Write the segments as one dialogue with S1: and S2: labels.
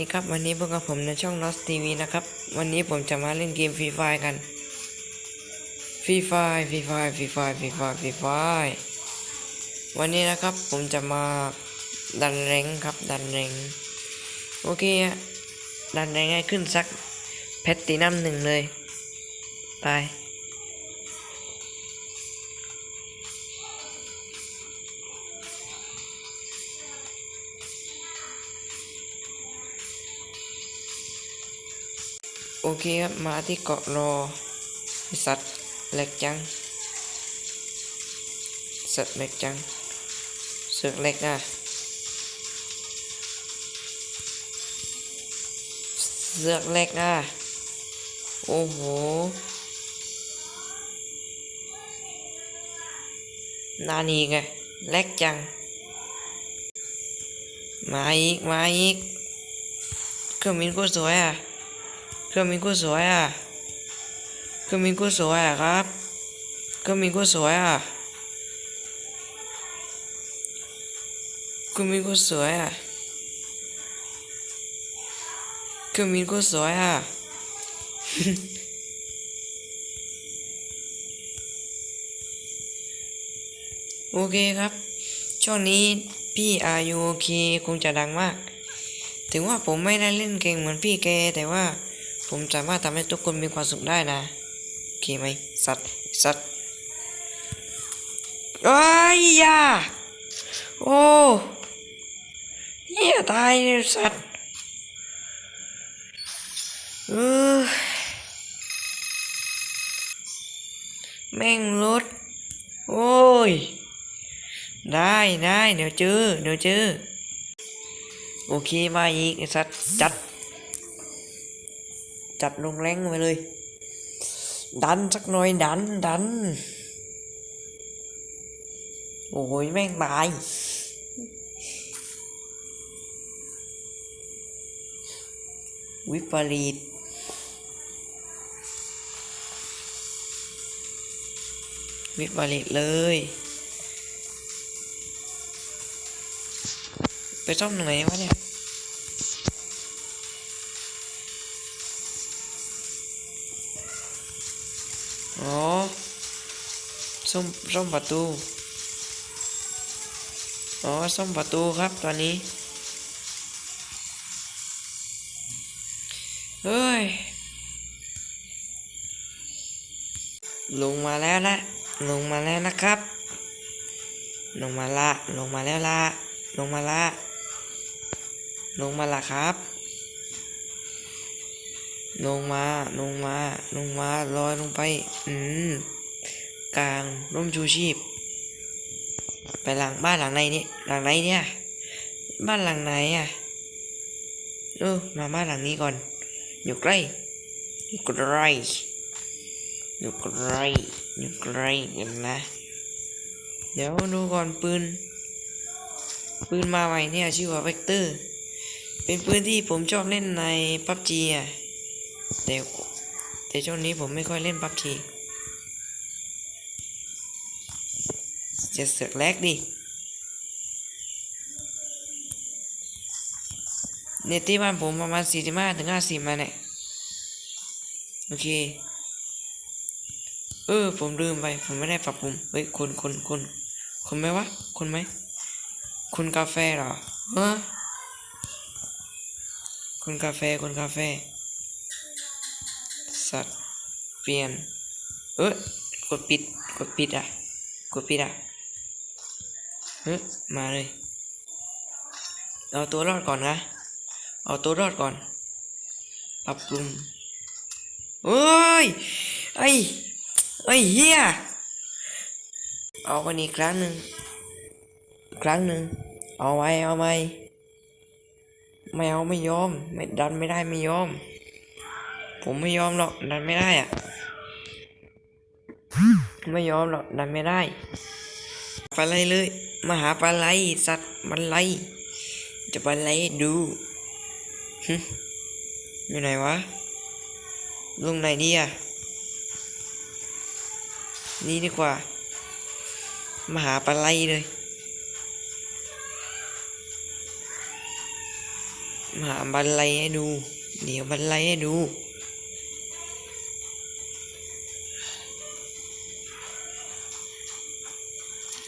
S1: ดีครับ วันนี้พบกับผมในช่อง Lost TV นะครับ วันนี้ผมจะมาเล่นเกมฟรีไฟกันฟรีไฟฟรีไฟฟรีไฟฟรีไฟฟรีไฟวันนี้นะครับผมจะมาดันแรงครับ ดันแรงโอเคดันแรงให้ขึ้นสักแพตตินัมหนึ่งเลย ไป โอเคครับ มาที่เกาะรอสัตว์แหลกจัง สัตว์แหลกจัง เสือกแหลกอะเสือกแหลกอะ โอ้โห นานีไงแหลกจัง มาอีก มาอีกเครื่องบินก็สวยอะ เครื่องบินก็สวยอะเครื่องบินก็สวยอะครับเครื่องบินก็สวยอะเครื่องบินก็สวยอะเครื่องบินก็สวยอะโอเคครับ ช่วงนี้พี่อายุโอเคคงจะดังมาก ถึงว่าผมไม่ได้เล่นเก่งเหมือนพี่แกแต่ว่า ผมสามารถทำให้ทุกคนมีความสุขได้นะโอเคไหมสัตว์สัตว์ไอ้ยยาโอ้เหี้ยตายเลยสัตว์เออแม่งรถโอ้ย ได้ได้เดี๋ยวเจอเดี๋ยวเจอโอเคมาอีกสัตว์จัด จัดลงแรงไปเลย ดันสักหน่อยดันดัน โอ้ยแม่งตายวิปริตวิปริตเลย ไปซ่อมตรงไหนวะเนี่ย ซ่อมซ่อมประตูอ๋อซ่อมประตูครับตอนนี้ เฮ้ย ลงมาแล้วนะ ลงมาแล้วนะครับ ลงมาละ ลงมาแล้วละ ลงมาละ ลงมาละครับ ลงมา ลงมา ลงมาลอยลงไป อืม กลางร่มชูชีพ ไปหลังบ้านหลังไหนนี่หลังไหนเนี่ย บ้านหลังไหนอะเออมาบ้านหลังนี้ก่อน อยู่ใกล้อยู่ใกล้อยู่ใกล้อยู่ใกล้กันนะ เดี๋ยวดูก่อนปืน ปืนมาใหม่เนี่ยชื่อว่าเวกเตอร์ เป็นปืนที่ผมชอบเล่นในพับจีอะแต่แต่ช่วงนี้ผมไม่ค่อยเล่นพับจี จะเสือกแลกดิเน็ตที่บ้านผมประมาณสี่สิบห้าถึงห้าสิบมาเนี่ยโอเค เออ ผมลืมไป ผมไม่ได้ปรับปรุงเฮ้ย คนคนคนคนไหมวะ คนไหมคุณกาแฟเหรอฮะคุณกาแฟคุณกาแฟ สัตว์ เปลี่ยน เออกดปิด กดปิดอะ กดปิดอะ ฮ้ยมาเลย เอาตัวรอดก่อนนะ เอาตัวรอดก่อน ปรับปรุงเอ้ยไอ้ไอ้เหี้ยเอากันอีกครั้งหนึ่ง ครั้งหนึ่ง เอาไว้ เอาไว้ ไม่เอาไม่ยอม ไม่ดันไม่ได้ไม่ยอม ผมไม่ยอมหรอก ดันไม่ได้อะไม่ยอมหรอกดันไม่ได้ ไปเลาไหลเลย มาหาปลาไหลสัตว์มันไหลจะปลาไหลให้ดูอยู่ไหนวะลงไหนดีอะนี่ดีกว่า มาหาปลาไหลเลยมหาบันไลให้ดู เดี๋ยวบันไลให้ดู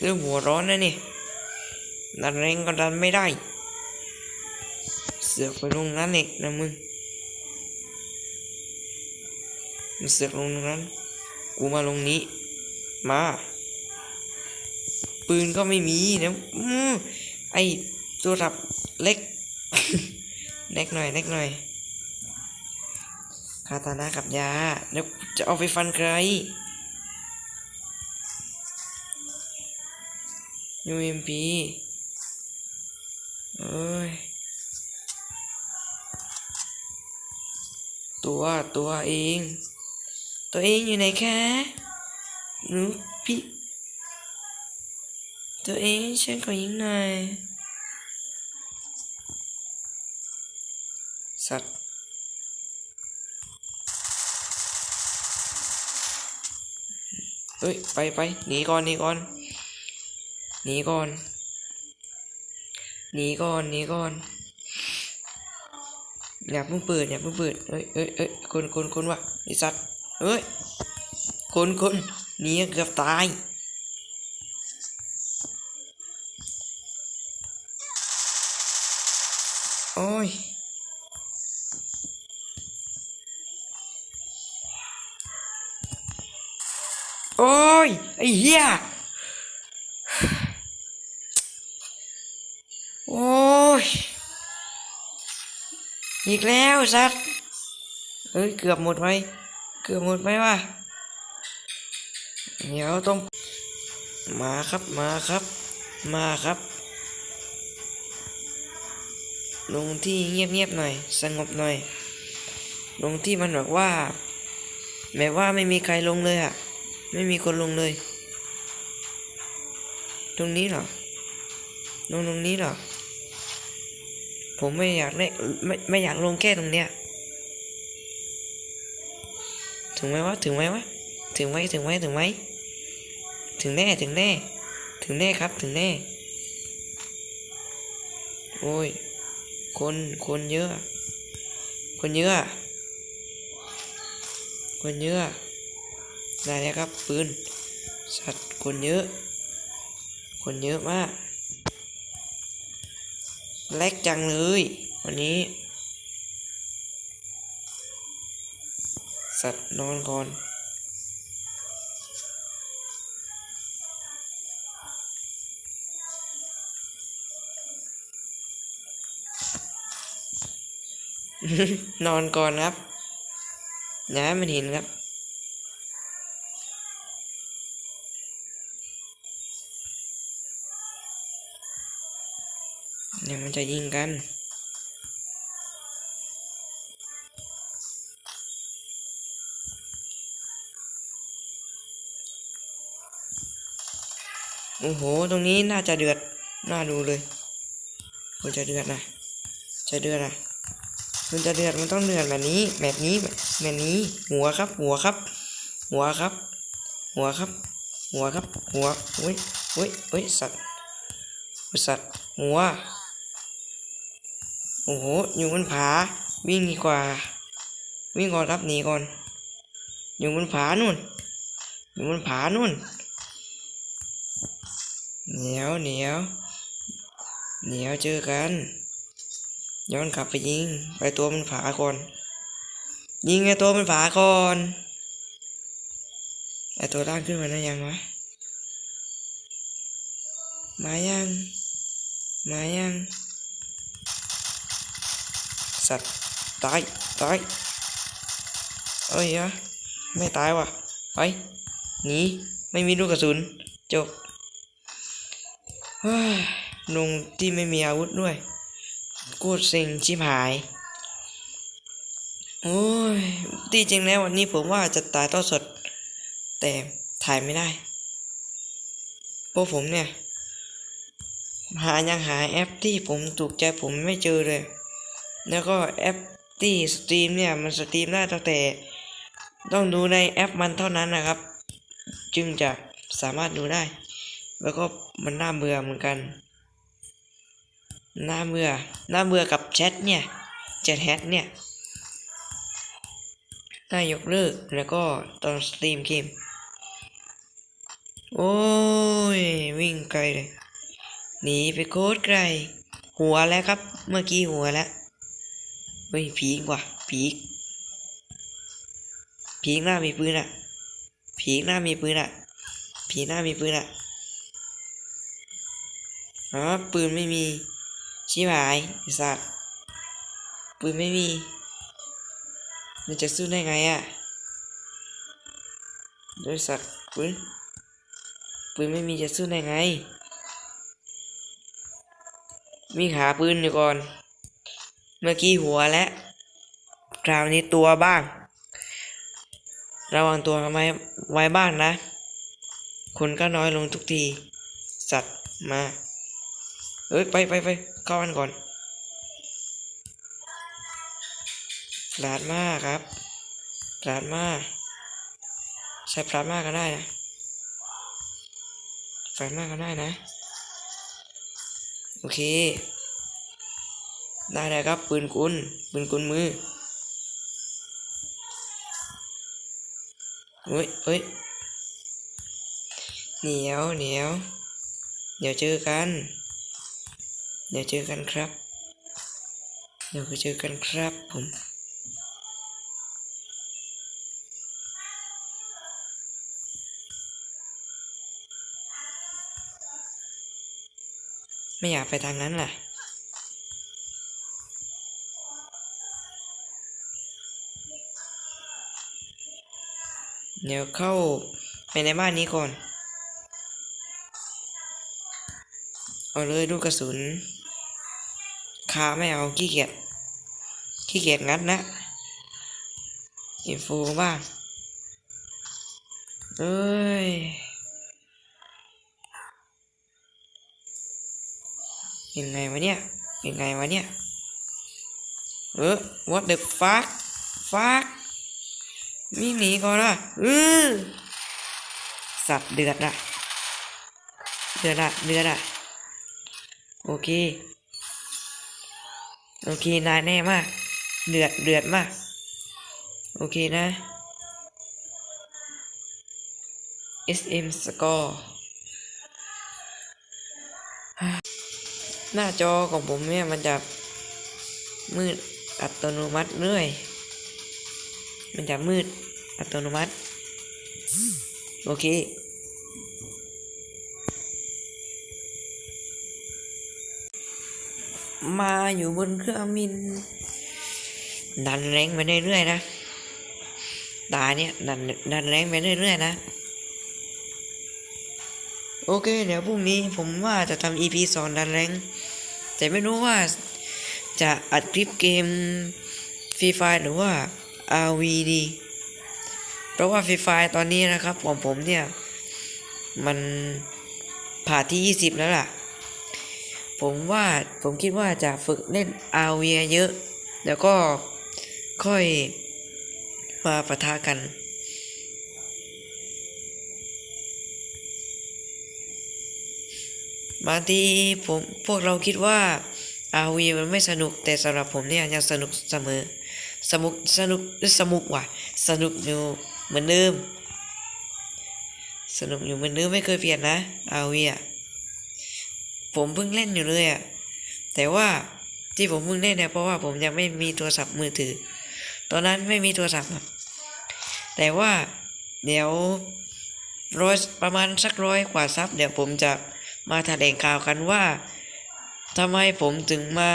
S1: เรื่องหัวร้อนนะนี่ดันแรงก็ดันไม่ได้ เสือกไปลงนั้นเอกนะมึงมึงเสือกลงนั้น กูมาลงนี้ มา ปืนก็ไม่มีนะอืมไอตัวรับเล็กเล็กหน่อยเล็กหน่อยคาตานากับยา แล้วจะเอาไปฟันใคร UMP เอ้ย ตัวตัวเอง ตัวเองอยู่ไหนคะหนูพี่ ตัวเองฉันขอยิงหน่อยสัตว์เอ้ย ไปไปหนีก่อนหนีก่อน หนีก่อน หนีก่อน หนีก่อน อย่าเพิ่งเปิดอย่าเพิ่งเปิดเอ้ยเอ้ยเอ้ยคนคนคนวะไอสัตว์เอ้ย คนคนหนีเกือบตาย กแล้วสัตว์เอ้ยเกือบหมดไปเกือบหมดไปวะเดี๋ยวต้องมาครับมาครับ มาครับ ลงที่เงียบๆหน่อย สงบหน่อย ลงที่มันแบบว่าแบบว่าไม่มีใครลงเลยอะไม่มีคนลงเลย ตรงนี้เหรอลงตรงนี้เหรอ ผมไม่อยากได้ไม่ไม่อยากลงแค่ตรงเนี้ยถึงไหมวะถึงไหมวะถึงไหมถึงไหมถึงไหมถึงแน่ถึงแน่ ถึงแน่ครับถึงแน่ โอ้ย คนคนเยอะ คนเยอะ คนเยอะ ได้แล้วครับปืนสัตว์คนเยอะ คนเยอะมาก แลกจังเลย วันนี้ สัตว์นอนก่อนนอนก่อนครับอย่าให้มันเห็นครับ เดี๋ยวมันจะยิงกัน โอ้โห ตรงนี้น่าจะเดือด น่าดูเลยมันจะเดือดนะ จะเดือดนะมันจะเดือด มันต้องเดือดแบบนี้ แบบนี้ แบบนี้ หัวครับ หัวครับ หัวครับ หัวครับ หัวครับ หัวเฮ้ยเฮ้ยเฮ้ยสัตว์สัตว์หัว โอ้โหอยู่บนผา วิ่งดีกว่า วิ่งก่อนครับหนีก่อน อยู่บนผานู่น อยู่บนผานู่น เหนียวเหนียวเหนียวเจอกัน ย้อนกลับไปยิง ไปตัวมันผาก่อน ยิงไอตัวมันผาก่อนไอตัวล่างขึ้นมาได้ยังวะมายัง มายัง สัตว์ตายตายเอ้ยอะไม่ตายว่ะไปหนีไม่มีลูกกระสุนจบเฮ้ยลุงที่ไม่มีอาวุธด้วยกูดสิ่งชิบหาย โอ้ยที่จริงแล้ววันนี้ผมว่าจะตายทอสด แต่ถ่ายไม่ได้เพราะผมเนี่ย หายังหาแอปที่ผมถูกใจผมไม่เจอเลย แล้วก็แอปที่สตรีมเนี่ยมันสตรีมได้ตั้งแต่ ต้องดูในแอปมันเท่านั้นนะครับ จึงจะสามารถดูได้ แล้วก็มันน่าเบื่อเหมือนกันน่าเบื่อน่าเบื่อกับแชทเนี่ยแชทแฮทเนี่ยน่ายกเลิกแล้วก็ตอนสตรีมเกมโอ้ยวิ่งไกลเลยหนีไปโคตรไกล หัวแล้วครับ เมื่อกี้หัวแล้ว เฮ้ยผีกว่าผีผีหน้ามีปืนอะผีหน้ามีปืนอะผีหน้ามีปืนอะอ๋อปืนไม่มีชิบหายไอสัตว์ปืนไม่มีมันจะสู้ได้ไงอะโดยสัตว์ปืนปืนไม่มีจะสู้ได้ไงวิ่งหาปืนอยู่ก่อน เมื่อกี้หัวและ คราวนี้ตัวบ้าง ระวังตัวไว้ไว้บ้างนะ คนก็น้อยลงทุกที สัตว์มาเอ้ยไปไปไปเข้ากันก่อนพลาดมากครับพลาดมากใช้พลาดมากก็ได้นะแฟมากก็ได้นะ โอเค ได้เลยครับ ปืนกุลปืนกุลมือเฮ้ยเฮ้ยเหนียวเหนียวเดี๋ยวเจอกัน เดี๋ยวเจอกันครับ เดี๋ยวไปเจอกันครับผมไม่อยากไปทางนั้นล่ะ เดี๋ยวเข้าไปในบ้านนี้ก่อน เอาเลยลูกกระสุนคาไม่เอาขี้เกียจขี้เกียจงัดนะอินโฟบ้างเอ้ยยังไงวะเนี่ยยังไงวะเนี่ยเออ what the fuck fuck วิ่งหนีก่อนละเออสัตว์เดือดอะเดือดอะเดือดอะโอเค โอเคนายแน่มาก เดือดเดือดมาก โอเคนะ SM score หน้าจอของผมเนี่ยมันจะมืดอัตโนมัติเรื่อย มันจะมืด อัตโนมัติ โอเค มาอยู่บนเครื่องบิน ดันแรงไปเรื่อยๆนะ ตาเนี่ยดันดันแรงไปเรื่อยๆนะโอเค เดี๋ยวพรุ่งนี้ผมว่าจะทำ EP สอนดันแรงแต่ไม่รู้ว่าจะอัดคลิปเกมฟรีไฟหรือว่า RV ดี ราะว่าฟรีไฟตอนนี้นะครับของผมเนี่ย มันผ่านที่ 20 แล้วล่ะ ผมว่าผมคิดว่าจะฝึกเล่น RV เยอะ แล้วก็ค่อยมาปะทะกันบางทีผมพวกเราคิดว่า RV มันไม่สนุกแต่สำหรับผมเนี่ยยังสนุกเสมอ สนุกสนุกสนุกว่ะ สนุกอยู่ เหมือนเดิมสนุกอยู่เหมือนเดิมไม่เคยเปลี่ยนนะ RV อะผมเพิ่งเล่นอยู่เลยอะแต่ว่าที่ผมเพิ่งเล่นเนี่ยเพราะว่าผมยังไม่มีโทรศัพท์มือถือ ตอนนั้นไม่มีโทรศัพท์แต่ว่าเดี๋ยวร้อยประมาณสักร้อยกว่าซับเดี๋ยวผมจะมาแถลงข่าวกันว่าทำไมผมถึงมา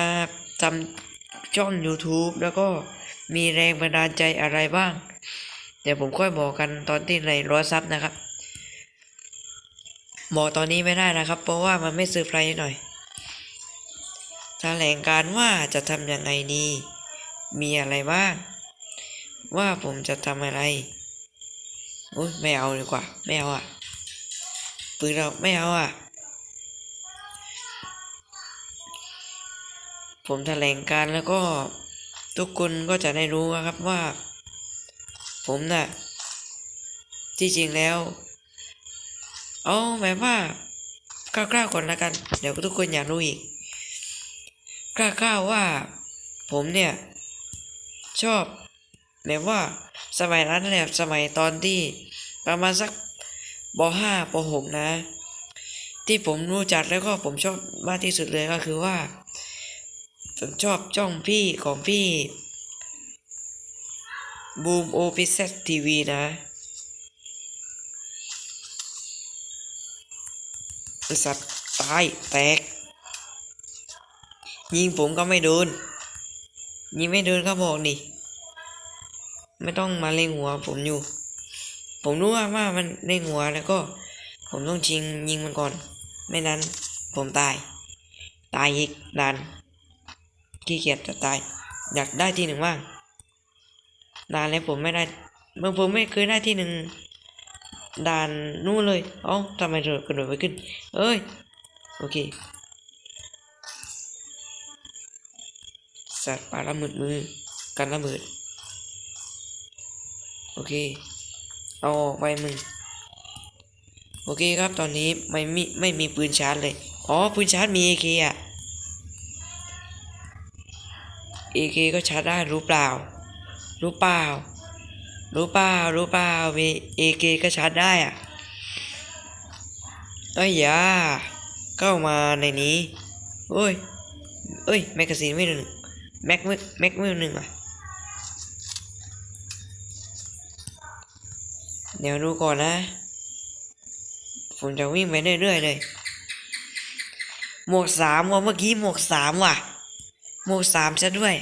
S1: ทำช่อง YouTube แล้วก็มีแรงบันดาลใจอะไรบ้าง ดี๋ยวผมค่อยบอกกันตอนที่ในร้อยซับนะครับบอกตอนนี้ไม่ได้นะครับ เพราะว่ามันไม่ซื้อไพรหน่อยแถลงการว่าจะทำยังไงดี มีอะไรบ้าง ว่าผมจะทำอะไรอุ้ยไม่เอาดีกว่า ไม่เอาอะปืนเราไม่เอาอะ ผมแถลงการแล้วก็ทุกคนก็จะได้รู้นะครับว่า ผมน่ะ ที่จริงแล้วเอาแบบว่าคร่าวๆก่อนละกัน เดี๋ยวทุกคนอยากรู้อีกกล้าก้าวว่า ผมเนี่ย ชอบแบบว่าสมัยนั้นเนี่ยสมัยตอนที่ประมาณสักปห้าปหกนะ ที่ผมรู้จักแล้วก็ผมชอบมากที่สุดเลยก็คือว่า ผมชอบจ้องพี่ของพี่ บูมโอพิเซตทีวีนะไอ้สัตว์ตาย แตก ยิงผมก็ไม่โดน ยิงไม่โดนก็บอกนี่ ไม่ต้องมาเล็งหัวผมอยู่ ผมรู้ว่าว่ามันเล็งหัวแล้วก็ ผมต้องชิงยิงมันก่อน ไม่นั้น ผมตาย ตายอีกนานขี้เกียจจะตาย อยากได้ที่หนึ่งบ้าง นานแล้วผมไม่ได้เมื่อผมไม่เคยได้ที่หนึ่งด่านนู่นเลยเอ้าทำไมเธอกระโดดไปขึ้น เอ้ย โอเค สัตว์ป่าละมืดมือ กันละมืดโอเค เอาออกไปมึง โอเคครับตอนนี้ไม่มีไม่มีปืนชาร์จเลย อ๋อ ปืนชาร์จมี AK อะ AK ก็ชาร์จได้รู้เปล่า รู้เปล่า รู้เปล่า รู้เปล่า มี AK ก็ชาร์จได้อะเอ้ยยาเข้ามาในนี้โอ้ยเอ้ย แมกกาซีนไม่หนึ่งแม็กไม่แม็กไม่หนึ่งอะ เดี๋ยวดูก่อนนะ ผมจะวิ่งไปเรื่อยๆเลย หมวกสามว่ะเมื่อกี้หมวกสามว่ะ หมวกสามซะด้วย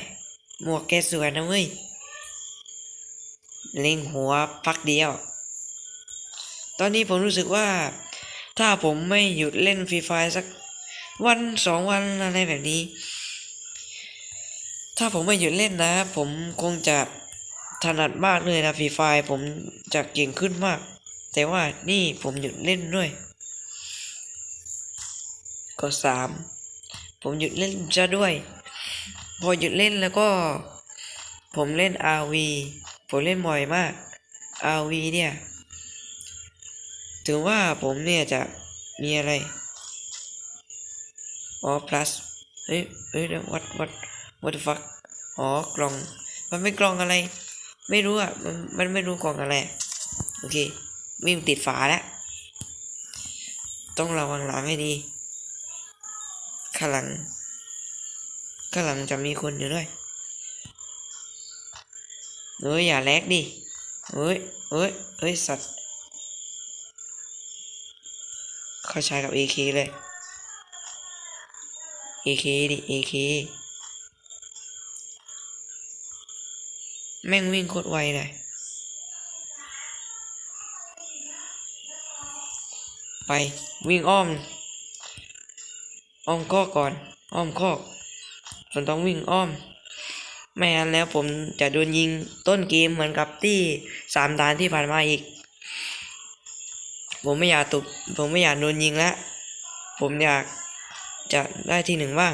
S1: หมวกแกสวยนะเว้ย เล็งหัวพักเดียว ตอนนี้ผมรู้สึกว่า ถ้าผมไม่หยุดเล่นฟรีไฟสักวันสองวันอะไรแบบนี้ ถ้าผมไม่หยุดเล่นนะ ผมคงจะถนัดมากเลยนะฟรีไฟผมจะเก่งขึ้นมาก แต่ว่านี่ผมหยุดเล่นด้วยก็สามผมหยุดเล่นจะด้วย พอหยุดเล่นแล้วก็ ผมเล่น RV ผมเล่นบ่อยมาก RV เนี่ย ถึงว่าผมเนี่ยจะมีอะไร อ๋อ plus เฮ้ยเฮ้ยวัดวัด what the fuck อ๋อ กล่อง มันไม่กล่องอะไร ไม่รู้อะ มัน มันไม่รู้กล่องอะไร โอเค วิ่งติดฝาแล้ว ต้องระวังหลังให้ดี ข้างหลัง ข้างหลังจะมีคนอยู่ด้วย เฮ้ยอย่าแลกดิเฮ้ยเฮ้ยเฮ้ยสัตว์เขาใช้กับ AK เลย AK ดิ AK แม่งวิ่งโคตรไวเลย ไปวิ่งอ้อม อ้อมคอกก่อน อ้อมคอกผมต้องวิ่งอ้อม ไม่งั้นแล้วผมจะโดนยิงต้นเกมเหมือนกับที่สามดานที่ผ่านมาอีก ผมไม่อยากตกผมไม่อยากโดนยิงแล้ว ผมอยากจะได้ที่หนึ่งบ้าง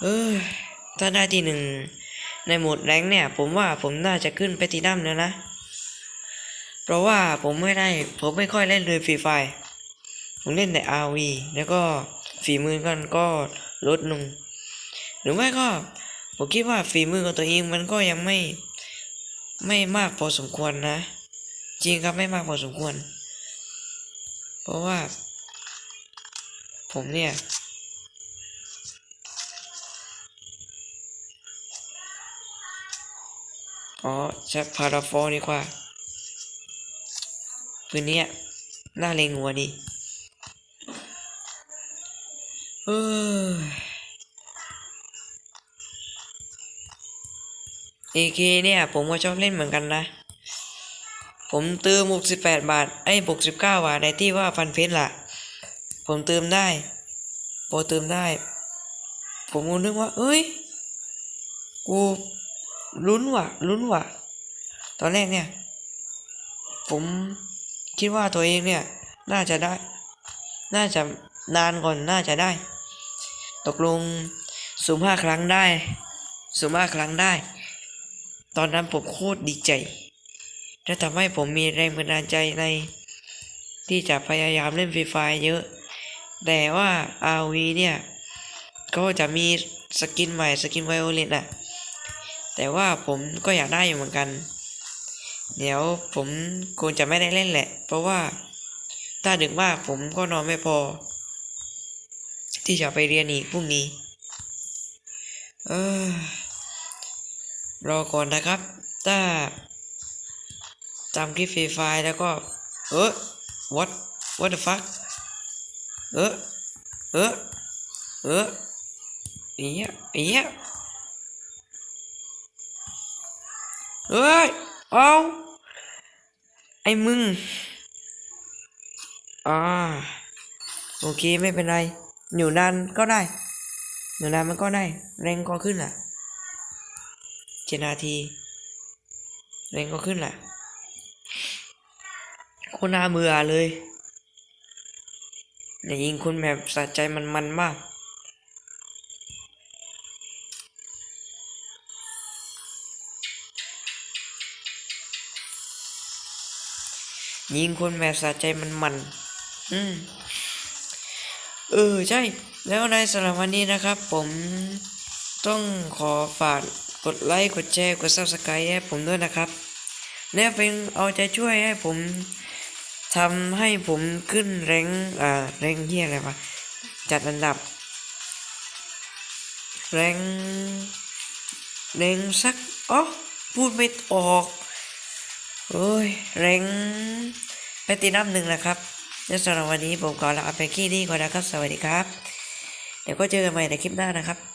S1: เออถ้าได้ที่หนึ่งในโหมดแรงเนี่ย ผมว่าผมน่าจะขึ้นไปตีดั้มแล้วนะ เพราะว่าผมไม่ได้ ผมไม่ค่อยเล่นเลยฟรีไฟ ผมเล่นแต่ RV แล้วก็ฝีมือกันก็ลดลง หรือไม่ก็ ผมคิดว่าฝีมือของตัวเองมันก็ยังไม่ไม่มากพอสมควรนะ จริงครับไม่มากพอสมควร เพราะว่า ผมเนี่ยอ๋อใช้พาราฟอดีกว่าปืนเนี้ยน่าเลงหัวดีเออ AK เนี่ย ผมก็ชอบเล่นเหมือนกันนะ ผมเติม68 บาท ไอ้69 บาทในที่ว่าฟันเพชรล่ะ ผมเติมได้พอเติมได้ ผมก็นึกว่า เอ้ย กูลุ้นว่ะ ลุ้นว่ะ ตอนแรกเนี่ย ผมคิดว่าตัวเองเนี่ย น่าจะได้ น่าจะนานก่อนน่าจะได้ ตกลงสุ่มห้าครั้งได้สุ่มห้าครั้งได้ ตอนนั้นผมโคตรดีใจ และทำให้ผมมีแรงบันดาลใจใน ที่จะพยายามเล่นฟรีไฟเยอะ แต่ว่า RV เนี่ย ก็จะมีสกินใหม่สกินไวโอเลตน่ะแต่ว่าผมก็อยากได้อยู่เหมือนกัน เดี๋ยวผมคงจะไม่ได้เล่นแหละ เพราะว่าถ้าดึกมากผมก็นอนไม่พอ ที่จะไปเรียนอีกพรุ่งนี้ เออ รอก่อนนะครับ ถ้าจำคลิปฟรีไฟแล้วก็ เออ what what the fuck เออ เออ เออเอียเอียเฮ้ย เอาไอ้มึง อ่า โอเคไม่เป็นไร อยู่นานก็ได้ อยู่นานมันก็ได้ แรงก็ขึ้นแหละ เจ็ดนาทีแรงก็ขึ้นแหละโคนน่าเบื่อเลยแต่ยิงคุณแบบสะใจมันมันมาก ยิงคนแบบสะใจมันมัน อืม เออ ใช่ แล้วในสำหรับวันนี้นะครับ ผมต้องขอฝาก กดไลค์กดแชร์กด subscribe ให้ผมด้วยนะครับ และเป็นเอาใจช่วยให้ผมทำให้ผมขึ้นแรงอ่าแรงเฮียอะไรวะจัดอันดับ แรงแรงสักอ๋อพูดไม่ออกโอ้ยแรงไปตีน้ำหนึ่งนะครับและสำหรับวันนี้ผมขอลาไปแค่นี้ก่อนนะครับ สวัสดีครับ เดี๋ยวก็เจอกันใหม่ในคลิปหน้านะครับ